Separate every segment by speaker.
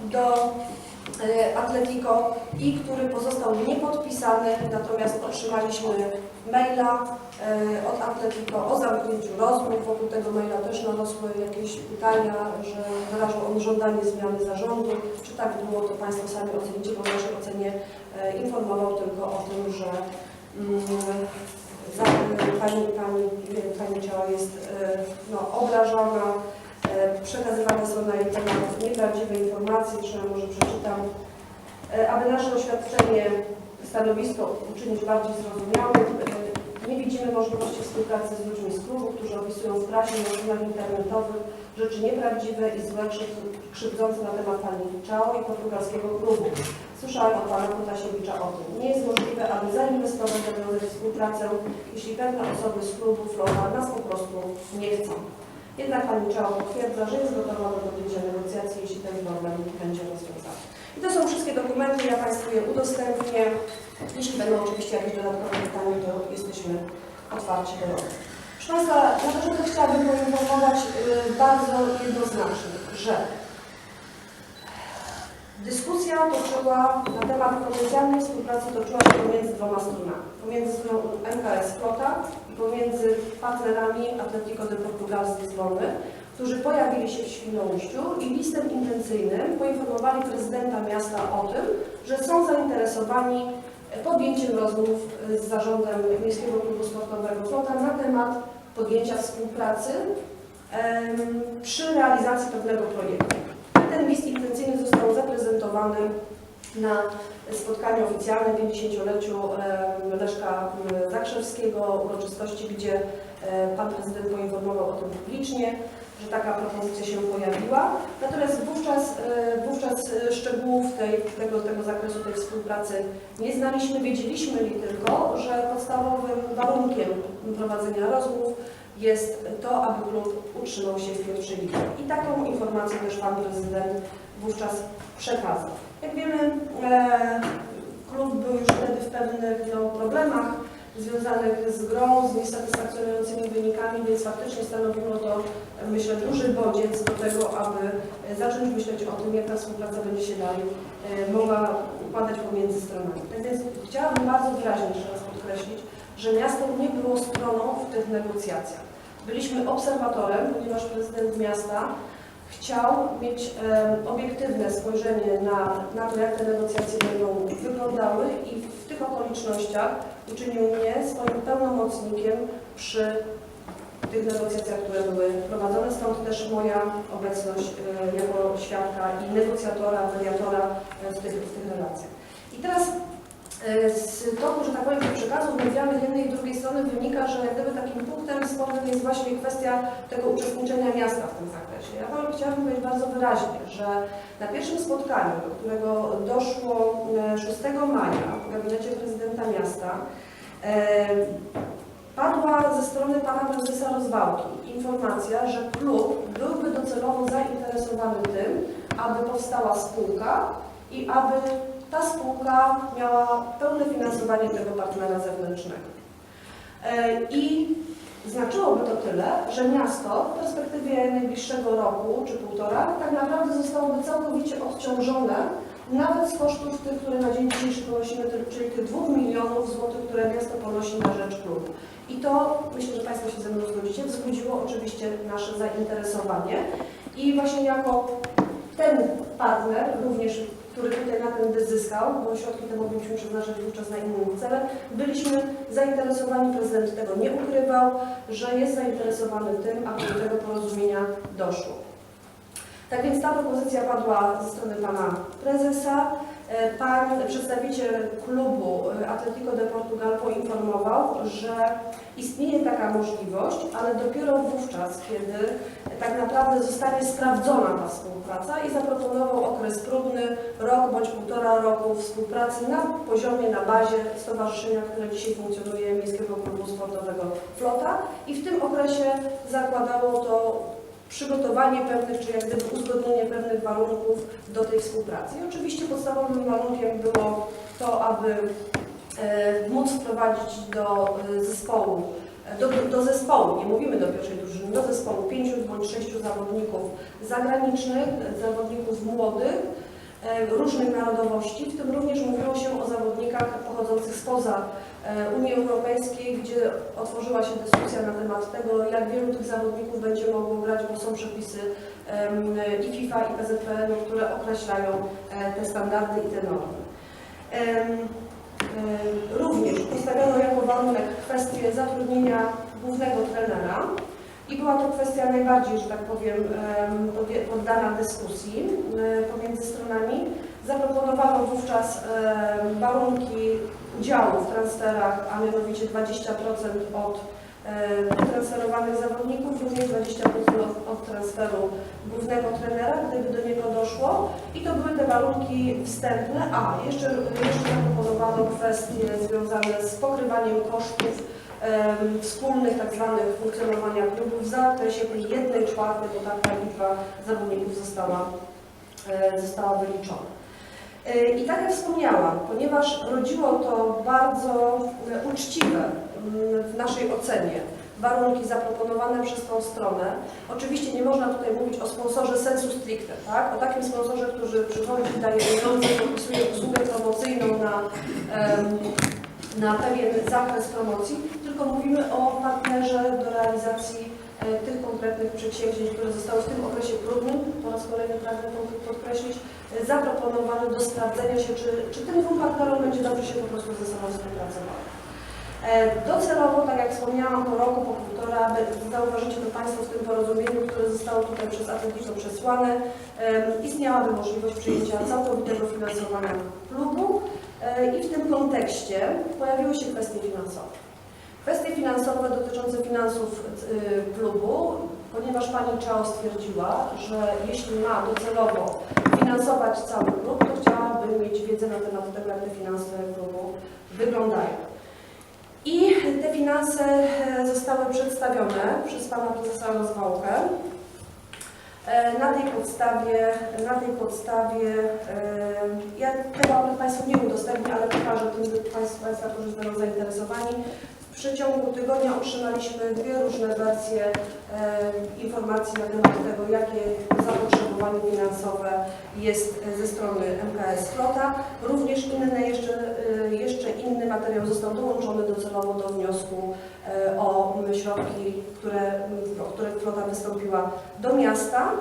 Speaker 1: do e, Atletico i który pozostał niepodpisany, natomiast otrzymaliśmy maila e, od Atletico o zamknięciu rozmów. Wokół tego maila też narosły jakieś pytania, że wyrażał on żądanie zmiany zarządu. Czy tak było, to Państwo sami ocenicie, bo w naszej ocenie e, informował tylko o tym, że mm, pani, pani, pani ciała jest no, obrażona, przekazywane są na jej temat nieprawdziwe informacje, czy ja może przeczytam, E, aby nasze oświadczenie, stanowisko uczynić bardziej zrozumiałym. e, Nie widzimy możliwości współpracy z ludźmi z klubu, którzy opisują w prasie i na internetowych rzeczy nieprawdziwe i złe, krzywd- krzywdzące na temat pani Czao i portugalskiego klubu. Słyszałam od pana Protasiewicza o tym. Nie jest możliwe, aby zainwestować nawiązać współpracę, jeśli pewne osoby z klubu Flora nas po prostu nie chcą. Jednak pani Czao potwierdza, że jest gotowa do podjęcia negocjacji, jeśli ten problem będzie rozwiązany. I to są wszystkie dokumenty, ja Państwu je udostępnię. Jeśli będą oczywiście jakieś dodatkowe pytania, to jesteśmy otwarci do rozmów. Proszę Państwa, na początek chciałabym poinformować y, bardzo jednoznacznie, że dyskusja toczyła na temat potencjalnej współpracy toczyła się pomiędzy dwoma stronami. Pomiędzy stroną MKS Flota pomiędzy partnerami Atletico de Portugal z Lizbony, którzy pojawili się w Świnoujściu i listem intencyjnym poinformowali prezydenta miasta o tym, że są zainteresowani podjęciem rozmów z zarządem Miejskiego Klubu Sportowego Flota na temat podjęcia współpracy em, przy realizacji pewnego projektu. Ten list intencyjny został zaprezentowany na spotkaniu oficjalnym w 50-leciu em, Leszka Zakrzewskiego, uroczystości, gdzie pan prezydent poinformował o tym publicznie, że taka propozycja się pojawiła. Natomiast wówczas, wówczas e, szczegółów tej, tego, tego zakresu tej współpracy nie znaliśmy. Wiedzieliśmy li tylko, że podstawowym warunkiem prowadzenia rozmów jest to, aby klub utrzymał się w lidze. I taką informację też pan prezydent wówczas przekazał. Jak wiemy, e, klub był już wtedy w pewnych no, problemach związanych z grą, z niesatysfakcjonującymi wynikami, więc faktycznie stanowiło to, myślę, duży bodziec do tego, aby e, zacząć myśleć o tym, jak ta współpraca będzie się dalej e, mogła układać pomiędzy stronami. Tak więc chciałabym bardzo wyraźnie jeszcze raz podkreślić, że miasto nie było stroną w tych negocjacjach. Byliśmy obserwatorem, ponieważ prezydent miasta chciał mieć e, obiektywne spojrzenie na, na to, jak te negocjacje będą wyglądały i w tych okolicznościach uczynił mnie swoim pełnomocnikiem przy tych negocjacjach, które były prowadzone. Stąd też moja obecność e, jako świadka i negocjatora, mediatora e, w tych, w tych relacjach. I teraz z toku, że tak powiem, przekazów medialnych jednej i drugiej strony wynika, że gdyby takim punktem spornym jest właśnie kwestia tego uczestniczenia miasta w tym zakresie. Ja powiem, chciałabym powiedzieć bardzo wyraźnie, że na pierwszym spotkaniu, do którego doszło e, 6 maja w gabinecie prezydenta miasta, e, padła ze strony pana prezesa Rozwałki informacja, że klub byłby docelowo zainteresowany tym, aby powstała spółka i aby ta spółka miała pełne finansowanie tego partnera zewnętrznego. E, I znaczyłoby to tyle, że miasto w perspektywie najbliższego roku czy półtora tak naprawdę zostałoby całkowicie odciążone nawet z kosztów tych, które na dzień dzisiejszy ponosimy, czyli tych 2 milionów złotych, które miasto ponosi na rzecz klubu. I to, myślę, że Państwo się ze mną zgodzicie, wzbudziło oczywiście nasze zainteresowanie. I właśnie jako ten partner, również który tutaj na tym zyskał, bo środki te mogliśmy przeznaczyć wówczas na innym celem, byliśmy zainteresowani, prezydent tego nie ukrywał, że jest zainteresowany tym, aby do tego porozumienia doszło. Tak więc ta propozycja padła ze strony pana prezesa. E, Pan przedstawiciel klubu e, Atletico de Portugal poinformował, że istnieje taka możliwość, ale dopiero wówczas, kiedy tak naprawdę zostanie sprawdzona ta współpraca i zaproponował okres próbny, rok bądź półtora roku współpracy na poziomie, na bazie stowarzyszenia, które dzisiaj funkcjonuje, Miejskiego Klubu Sportowego Flota i w tym okresie zakładało to przygotowanie pewnych, czy jak gdyby uzgodnienie pewnych warunków do tej współpracy. I oczywiście podstawowym warunkiem było to, aby e, móc wprowadzić do e, zespołu do, do zespołu, nie mówimy do pierwszej drużyny, do zespołu pięciu bądź sześciu zawodników zagranicznych, zawodników młodych, e, różnych narodowości, w tym również mówiło się o zawodnikach pochodzących spoza e, Unii Europejskiej, gdzie otworzyła się dyskusja na temat tego, jak wielu tych zawodników będzie mogło grać, bo są przepisy i FIFA i PZPN, które określają e, te standardy i te normy. E, Również postawiono jako warunek kwestię zatrudnienia głównego trenera i była to kwestia najbardziej, że tak powiem, poddana dyskusji pomiędzy stronami. Zaproponowano wówczas warunki udziału w transferach, a mianowicie 20% od transferowanych zawodników, również 20% od, transferu głównego trenera, gdyby do niego doszło. I to były te warunki wstępne. A, jeszcze, jeszcze zaproponowano kwestie związane z pokrywaniem kosztów wspólnych tak zwanych funkcjonowania klubów w zakresie tej jednej czwartej, bo taka liczba zawodników została, została wyliczona. I tak jak wspomniałam, ponieważ rodziło to bardzo uczciwe w naszej ocenie warunki zaproponowane przez tą stronę. Oczywiście nie można tutaj mówić o sponsorze sensu stricte, tak? o takim sponsorze, który przychodzi, daje pieniądze, podpisuje usługę promocyjną na, na pewien zakres promocji, tylko mówimy o partnerze do realizacji e, tych konkretnych przedsięwzięć, które zostały w tym okresie próbnym, po raz kolejny pragnę to podkreślić, e, zaproponowane do sprawdzenia się, czy, czy tym dwóm partnerom będzie dobrze się po prostu ze sobą współpracowało. E, Docelowo, tak jak wspomniałam, po roku, po półtora, zauważycie to Państwo w tym porozumieniu, które zostało tutaj przez Atletico przesłane, istniałaby możliwość przyjęcia całkowitego finansowania klubu i w tym kontekście pojawiły się kwestie finansowe. Kwestie finansowe dotyczące finansów y, klubu, ponieważ Pani Czao stwierdziła, że jeśli ma docelowo finansować cały klub, to chciałaby mieć wiedzę na temat tego, jak te finanse klubu wyglądają. I te finanse e, zostały przedstawione przez Pana Prezesa Rozwałkę. E, Na tej podstawie, na tej podstawie, e, ja tego akurat Państwu nie udostępnię, ale pokażę tym Państwu, Państwa, którzy będą zainteresowani. W przeciągu tygodnia otrzymaliśmy dwie różne wersje e, informacji na temat tego, jakie zapotrzebowanie finansowe jest ze strony MKS Flota. Również inne jeszcze, e, jeszcze inny materiał został dołączony docelowo do wniosku e, o środki, które, o które flota wystąpiła do miasta.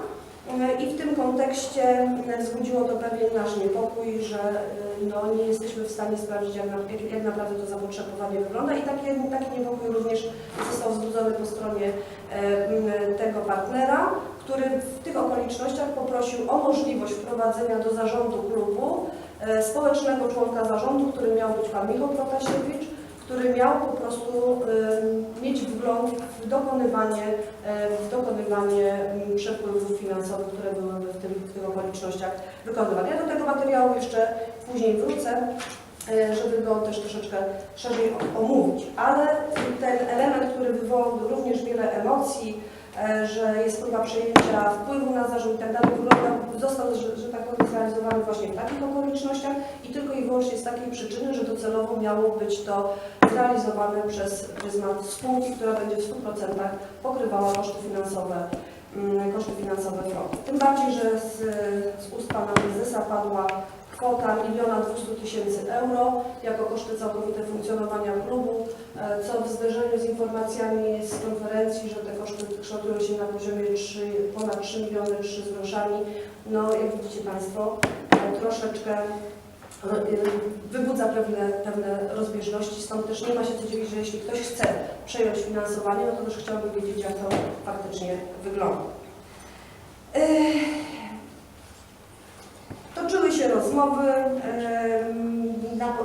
Speaker 1: E, I w tym kontekście m, wzbudziło to pewien nasz niepokój, że e, no, nie jesteśmy w stanie sprawdzić, jak, na, jak, jak naprawdę to zapotrzebowanie wygląda. I taki, taki niepokój również został wzbudzony po stronie e, tego partnera, który w tych okolicznościach poprosił o możliwość wprowadzenia do zarządu klubu e, społecznego członka zarządu, którym miał być pan Michał Protasiewicz, który miał po prostu mieć wgląd w dokonywanie, w dokonywanie przepływów finansowych, które byłyby w, tym, w tych okolicznościach wykonywane. Ja do tego materiału jeszcze później wrócę, e, żeby go też troszeczkę szerzej omówić. Ale ten element, który wywołał również wiele emocji, że jest próba przejęcia wpływu na zarząd i tak dalej, wygląda, został, że, że tak powiem, zrealizowany właśnie w takich okolicznościach i tylko i wyłącznie z takiej przyczyny, że docelowo miało być to zrealizowane przez pryzmat spółki, która będzie w 100% pokrywała koszty finansowe, mm, koszty finansowe floty. Tym bardziej, że z, z ust pana prezesa padła kwota 1 200 tysięcy euro jako koszty całkowite funkcjonowania klubu, e, co w zderzeniu z informacjami z konferencji, że te koszty kształtują się na poziomie 3, ponad 3 miliony 3 z groszami, no jak widzicie Państwo, e, troszeczkę e, wybudza pewne, pewne rozbieżności, stąd też nie ma się co dziwić, że jeśli ktoś chce przejąć finansowanie, no to też chciałbym wiedzieć, jak to faktycznie wygląda. Ech, Toczyły się rozmowy,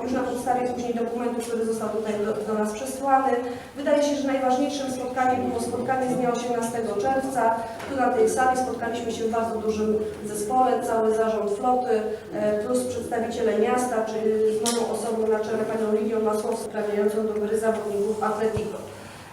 Speaker 1: już na podstawie później dokumentu, który został tutaj do, do nas przesłany. Wydaje się, że najważniejszym spotkaniem było spotkanie z dnia 18 czerwca. Tu na tej sali spotkaliśmy się w bardzo dużym zespole, cały zarząd floty, e, plus przedstawiciele miasta, czy z moją osobą na czele panią Lidią Masłowską, sprawiającą do gry zawodników Atletico.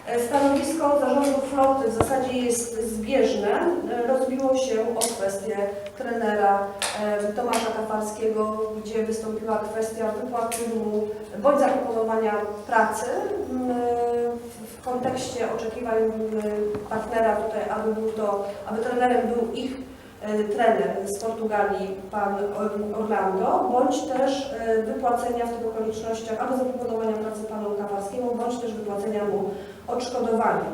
Speaker 1: E, Stanowisko zarządu floty w zasadzie jest zbieżne. E, Rozbiło się o kwestię trenera e, Tomasza Kafalskiego, gdzie wystąpiła kwestia wypłaty mu bądź zaproponowania pracy m, w- kontekście oczekiwań y, partnera tutaj, aby był to, aby trenerem był ich trener z Portugalii, pan Or- Orlando, bądź też y, wypłacenia w tych okolicznościach, albo zaproponowania pracy panu Kawarskiemu, bądź też wypłacenia mu odszkodowania.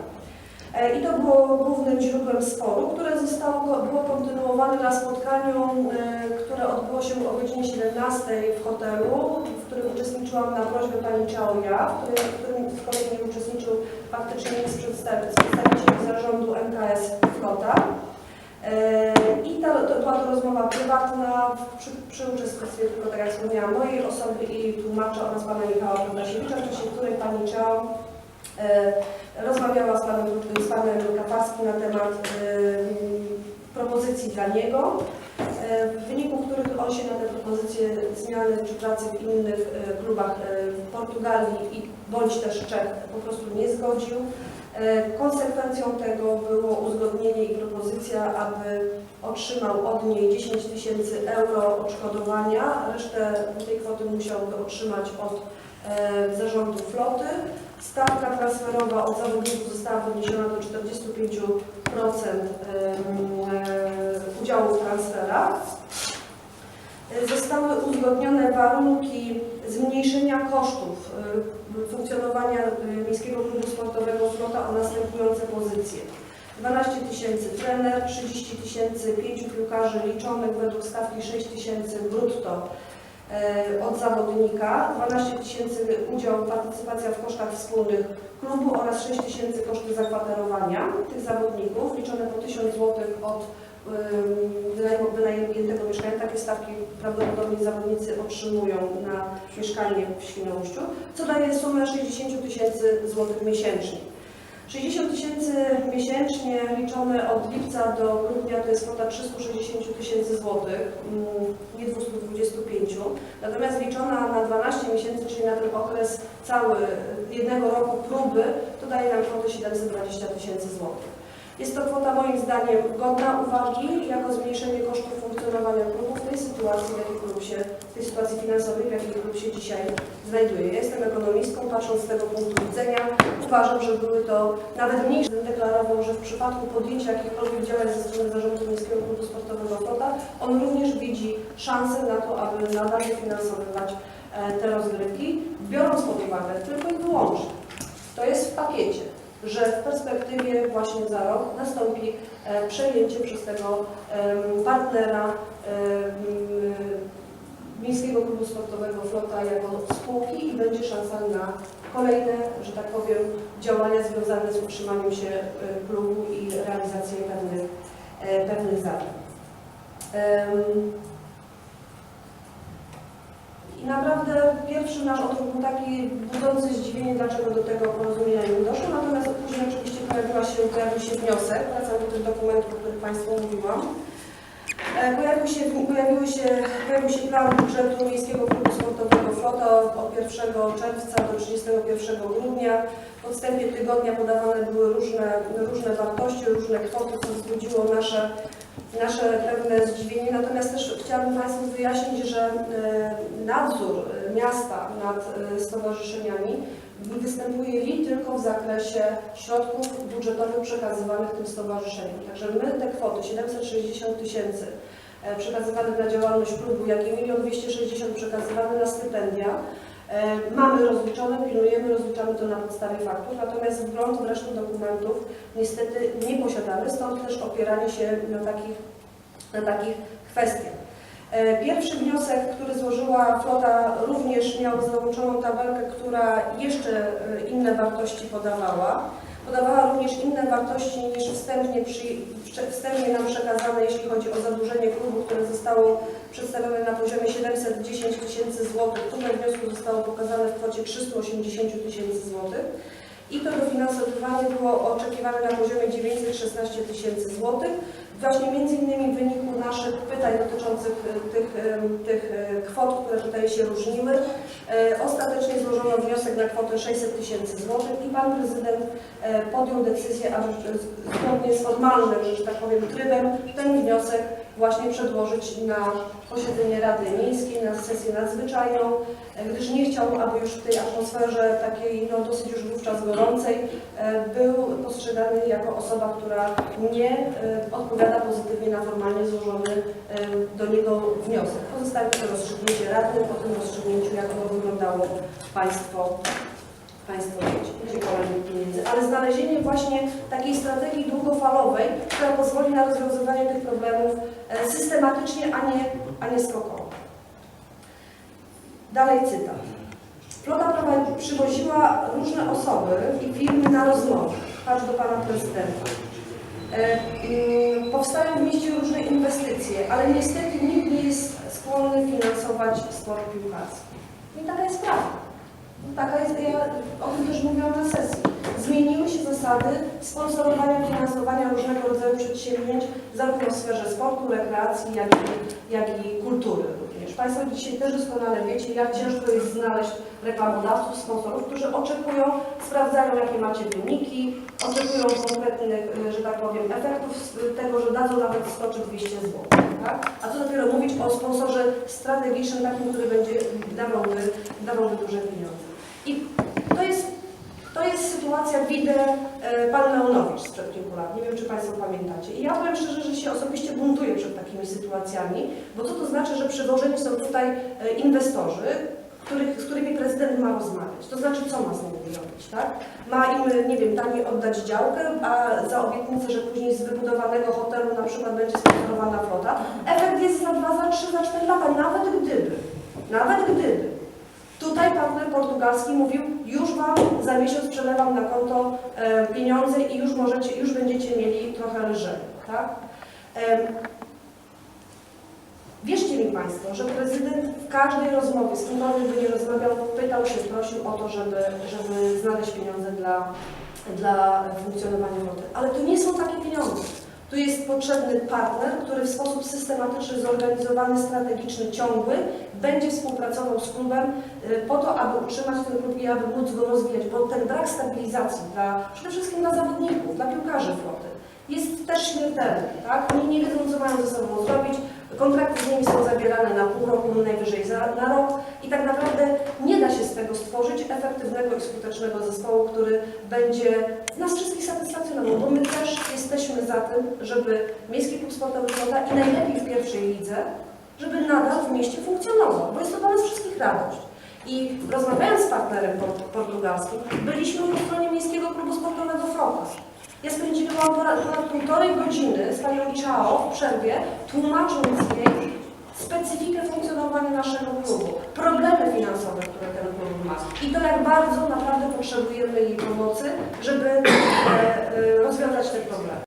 Speaker 1: E, I to było głównym źródłem sporu, które zostało, było kontynuowane na spotkaniu, e, które odbyło się o godzinie 17 w hotelu, w którym uczestniczyłam na prośbę pani Ciao Ja, w którym, w którym z kolei nie uczestniczył faktycznie z przedstawi- z przedstawicieli zarządu MKS Flota. E, I ta, to, była to rozmowa prywatna przy, przy uczestnictwie, tylko tak jak wspomniałam, mojej osoby i tłumacza oraz pana Michała Protasiewicza, w czasie której pani Ciao e, rozmawiała z panem, z panem Kaparskim na temat e, propozycji dla niego, w wyniku których on się na te propozycje zmiany czy pracy w innych klubach w Portugalii i bądź też Czech po prostu nie zgodził. E, Konsekwencją tego było uzgodnienie i propozycja, aby otrzymał od niej 10 tysięcy euro odszkodowania. Resztę tej kwoty musiałby otrzymać od e, zarządu floty. Stawka transferowa od zawodników została podniesiona do 45% em, e, udziału w transferach. E, Zostały uzgodnione warunki zmniejszenia kosztów e, funkcjonowania e, Miejskiego Klubu Sportowego Flota o następujące pozycje. 12 tysięcy trener, 30 tysięcy pięciu piłkarzy liczonych według stawki 6 tysięcy brutto od zawodnika, 12 tysięcy udział, partycypacja w kosztach wspólnych klubu oraz 6 tysięcy koszty zakwaterowania tych zawodników, liczone po 1000 zł od wynajętego mieszkania. Takie stawki prawdopodobnie zawodnicy otrzymują na mieszkanie w Świnoujściu, co daje sumę 60 tysięcy złotych miesięcznie. 60 tysięcy miesięcznie liczone od lipca do grudnia to jest kwota 360 tysięcy złotych, mm, nie 225. Natomiast liczona na 12 miesięcy, czyli na ten okres cały jednego roku próby, to daje nam kwotę 720 tysięcy złotych. Jest to kwota moim zdaniem godna uwagi jako zmniejszenie kosztów funkcjonowania klubu w tej sytuacji, w jakiej klub się, w tej sytuacji finansowej, w jakiej klub się dzisiaj znajduje. Jestem ekonomistką, patrząc z tego punktu widzenia, uważam, że były to nawet mniejsze. Deklarował, że w przypadku podjęcia jakichkolwiek działań ze strony zarządu Miejskiego Klubu Sportowego Flota, on również widzi szansę na to, aby nadal dofinansowywać e, te rozgrywki, biorąc pod uwagę tylko i wyłącznie, to jest w pakiecie, że w perspektywie właśnie za rok nastąpi e, przejęcie przez tego partnera Miejskiego Klubu Sportowego Flota jako spółki i będzie szansa na kolejne, że tak powiem, działania związane z utrzymaniem się e, klubu i realizacją pewnych, e, pewnych zadań. I naprawdę pierwszy nasz odruch był taki budzący zdziwienie, dlaczego do tego porozumienia nie doszło, natomiast później oczywiście pojawiła się, pojawił się wniosek, wracam do tych dokumentów, o których Państwu mówiłam. E, Pojawił się, pojawiły się, pojawił się plan budżetu Miejskiego Klubu Sportowego Flota od 1 czerwca do 31 grudnia. W odstępie tygodnia podawane były różne, różne wartości, różne kwoty, co wzbudziło nasze, nasze pewne zdziwienie. Natomiast też chciałabym Państwu wyjaśnić, że e, nadzór e, miasta nad e, stowarzyszeniami występuje li tylko w zakresie środków budżetowych przekazywanych tym stowarzyszeniom. Także my te kwoty 760 tysięcy przekazywane na działalność klubu, jak i 1 260 przekazywane na stypendia, mamy rozliczone, pilnujemy, rozliczamy to na podstawie faktur, natomiast wgląd w resztę dokumentów niestety nie posiadamy, stąd też opieranie się na takich, na takich kwestiach. E, Pierwszy wniosek, który złożyła flota, również miał załączoną tabelkę, która jeszcze e, inne wartości podawała. Podawała również inne wartości niż wstępnie, przy, wstępnie nam przekazane, jeśli chodzi o zadłużenie klubu, które zostało przedstawione na poziomie 710 tysięcy złotych. W wniosku zostało pokazane w kwocie 380 tysięcy złotych. I to dofinansowywanie było oczekiwane na poziomie 916 tysięcy złotych. Właśnie między innymi w wyniku naszych pytań dotyczących e, tych, em, tych e, kwot, które tutaj się różniły, e, ostatecznie złożono wniosek na kwotę 600 tysięcy złotych i Pan Prezydent e, podjął decyzję, aby e, zgodnie z formalnym, że tak powiem, trybem ten wniosek właśnie przedłożyć na posiedzenie Rady Miejskiej, na sesję nadzwyczajną, e, gdyż nie chciał, aby już w tej atmosferze takiej no, dosyć już wówczas gorącej e, był postrzegany jako osoba, która nie e, odpowiada pozytywnie na formalnie złożony do niego wniosek. Pozostaje to rozstrzygnięcie Rady, po tym rozstrzygnięciu, jak ono wyglądało Państwo Państwo wiecie, dziękowanie pieniędzy, ale znalezienie właśnie takiej strategii długofalowej, która pozwoli na rozwiązywanie tych problemów systematycznie, a nie, a nie skokowo. Dalej cytat. Prawa przywoziła różne osoby i firmy na rozmowy. Patrz do Pana Prezydenta. E, mm, Powstają w mieście różne inwestycje, ale niestety nikt nie jest skłonny finansować sport piłkarski. I taka jest prawda. Taka jest, ja o tym też mówiłam na sesji. Zmieniły się zasady sponsorowania, finansowania różnego przedsięwzięć, zarówno w sferze sportu, rekreacji, jak i, jak i kultury również. Państwo dzisiaj też doskonale wiecie, jak ciężko jest znaleźć reklamodawców, sponsorów, którzy oczekują, sprawdzają, jakie macie wyniki, oczekują konkretnych, e, że tak powiem, efektów tego, że dadzą nawet 100 czy 200 zł. Tak? A co dopiero mówić o sponsorze strategicznym, takim, który będzie dawałby, dawałby duże pieniądze. I to jest, to jest sytuacja, widzę e, pan Leonowicz sprzed kilku lat. Nie wiem, czy Państwo pamiętacie. I ja powiem szczerze, że się osobiście buntuję przed takimi sytuacjami, bo co to znaczy, że przywożeni są tutaj e, inwestorzy, których, z którymi prezydent ma rozmawiać. To znaczy, co ma z nimi robić, tak? Ma im, nie wiem, taniej oddać działkę, a za obietnicę, że później z wybudowanego hotelu na przykład będzie sponsorowana flota. Efekt jest za dwa, za trzy, za cztery lata, nawet gdyby. Nawet gdyby. Tutaj partner portugalski mówił, już Wam za miesiąc przelewam na konto e, pieniądze i już możecie, już będziecie mieli trochę lżej, tak? Wierzcie mi Państwo, że prezydent w każdej rozmowie, z kimkolwiek by nie rozmawiał, pytał się, prosił o to, żeby, żeby znaleźć pieniądze dla, dla funkcjonowania floty. Ale to nie są takie pieniądze. Tu jest potrzebny partner, który w sposób systematyczny, zorganizowany, strategiczny, ciągły będzie współpracował z klubem y, po to, aby utrzymać ten klub i aby móc go rozwijać, bo ten brak stabilizacji dla, przede wszystkim dla zawodników, dla piłkarzy floty jest też śmiertelny. Tak? Oni nie wiedzą, co mają ze sobą zrobić. Kontrakty z nimi są zawierane na pół roku, najwyżej za, na rok i tak naprawdę nie da się z tego stworzyć efektywnego i skutecznego zespołu, który będzie nas wszystkich satysfakcjonował, bo my też jesteśmy za tym, żeby Miejski Klub Sportowy Flota i najlepiej w pierwszej lidze, żeby nadal w mieście funkcjonował, bo jest to dla nas wszystkich radość. I rozmawiając z partnerem por- portugalskim, byliśmy po stronie Miejskiego Klubu Sportowego Flota. Ja spędziłam ponad, półtorej godziny z panią Ciao w przerwie, tłumacząc jej specyfikę funkcjonowania naszego klubu, problemy finansowe, które ten klub ma i to, jak bardzo naprawdę potrzebujemy jej pomocy, żeby e, e, rozwiązać te problemy.